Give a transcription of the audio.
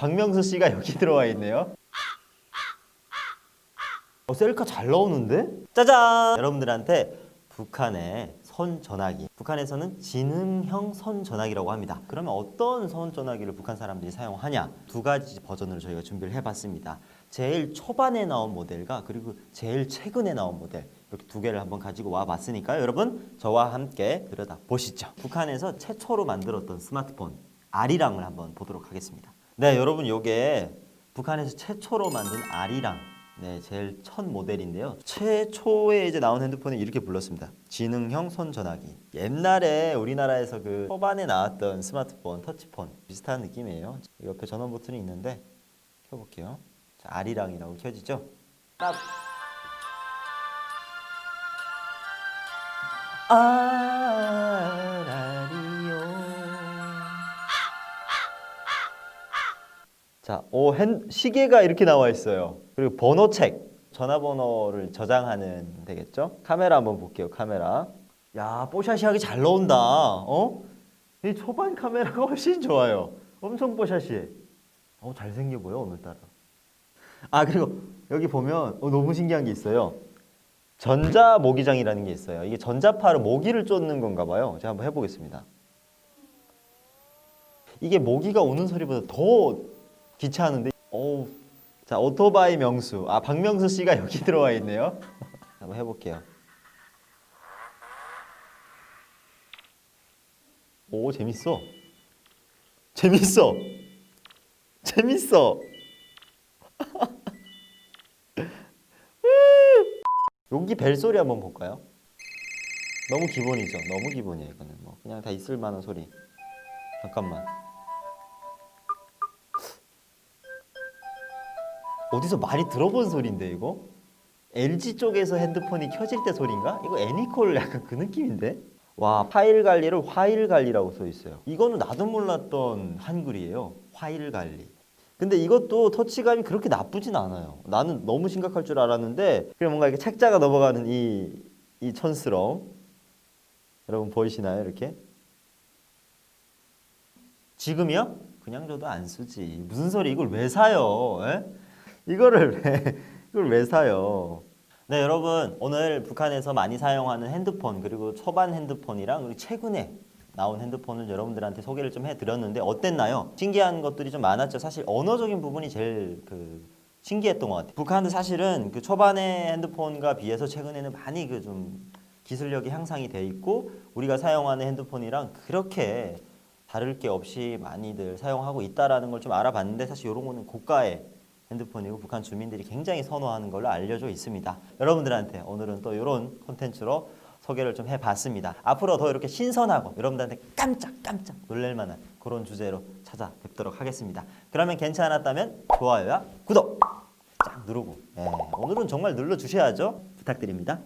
박명수 씨가 여기 들어와 있네요. 어, 셀카 잘 나오는데? 짜잔! 여러분들한테 북한의 선 전화기. 북한에서는 지능형 선 전화기라고 합니다. 그러면 어떤 선 전화기를 북한 사람들이 사용하냐? 두 가지 버전으로 저희가 준비를 해봤습니다. 제일 초반에 나온 모델과 그리고 제일 최근에 나온 모델 이렇게 두 개를 한번 가지고 와 봤으니까요. 여러분 저와 함께 들여다 보시죠. 북한에서 최초로 만들었던 스마트폰 아리랑을 한번 보도록 하겠습니다. 네, 여러분 요게 북한에서 최초로 만든 아리랑 네, 제일 첫 모델인데요. 최초에 이제 나온 핸드폰이 이렇게 불렀습니다. 지능형 손 전화기. 옛날에 우리나라에서 그 초반에 나왔던 스마트폰, 터치폰 비슷한 느낌이에요. 옆에 전원 버튼이 있는데 켜볼게요. 자, 아리랑이라고 켜지죠? 딱. 아 자, 오, 핸, 시계가 이렇게 나와 있어요. 그리고 번호책, 전화번호를 저장하는 되겠죠? 카메라 한번 볼게요. 카메라. 야, 뽀샤시하게 잘 나온다. 어? 이 초반 카메라가 훨씬 좋아요. 엄청 뽀샤시해. 어, 잘생겨 보여 오늘따라. 아 그리고 여기 보면 어, 너무 신기한 게 있어요. 전자 모기장이라는 게 있어요. 이게 전자파로 모기를 쫓는 건가 봐요. 제가 한번 해보겠습니다. 이게 모기가 오는 소리보다 더 기차하는데. 오, 자 오토바이 명수. 아 박명수 씨가 여기 들어와 있네요. 한번 해볼게요. 오 재밌어. 재밌어. 재밌어. 여기 벨소리 한번 볼까요? 너무 기본이죠. 너무 기본이에요. 이거는 뭐 그냥 다 있을 만한 소리. 잠깐만. 어디서 많이 들어본 소리인데 이거? LG 쪽에서 핸드폰이 켜질 때 소리인가? 이거 애니콜 약간 그 느낌인데? 와 파일 관리를 화일 관리라고 써 있어요. 이거는 나도 몰랐던 한글이에요. 화일 관리. 근데 이것도 터치감이 그렇게 나쁘진 않아요. 나는 너무 심각할 줄 알았는데 그냥 뭔가 이렇게 책자가 넘어가는 이, 이 촌스러움 여러분 보이시나요 이렇게? 지금이요? 그냥 줘도 안 쓰지. 무슨 소리 이걸 왜 사요? 에? 이거를 왜 이걸 왜 사요? 네 여러분 오늘 북한에서 많이 사용하는 핸드폰 그리고 초반 핸드폰이랑 최근에 나온 핸드폰을 여러분들한테 소개를 좀 해드렸는데 어땠나요? 신기한 것들이 좀 많았죠. 사실 언어적인 부분이 제일 그 신기했던 것 같아요. 북한은 사실은 그 초반의 핸드폰과 비해서 최근에는 많이 그 좀 기술력이 향상이 돼 있고 우리가 사용하는 핸드폰이랑 그렇게 다를 게 없이 많이들 사용하고 있다라는 걸 좀 알아봤는데 사실 이런 거는 고가의 핸드폰이고 북한 주민들이 굉장히 선호하는 걸로 알려져 있습니다. 여러분들한테 오늘은 또 이런 콘텐츠로 소개를 좀 해봤습니다. 앞으로 더 이렇게 신선하고 여러분들한테 깜짝깜짝 놀랄만한 그런 주제로 찾아뵙도록 하겠습니다. 그러면 괜찮았다면 좋아요와 구독 쫙 누르고 예, 오늘은 정말 눌러주셔야죠. 부탁드립니다.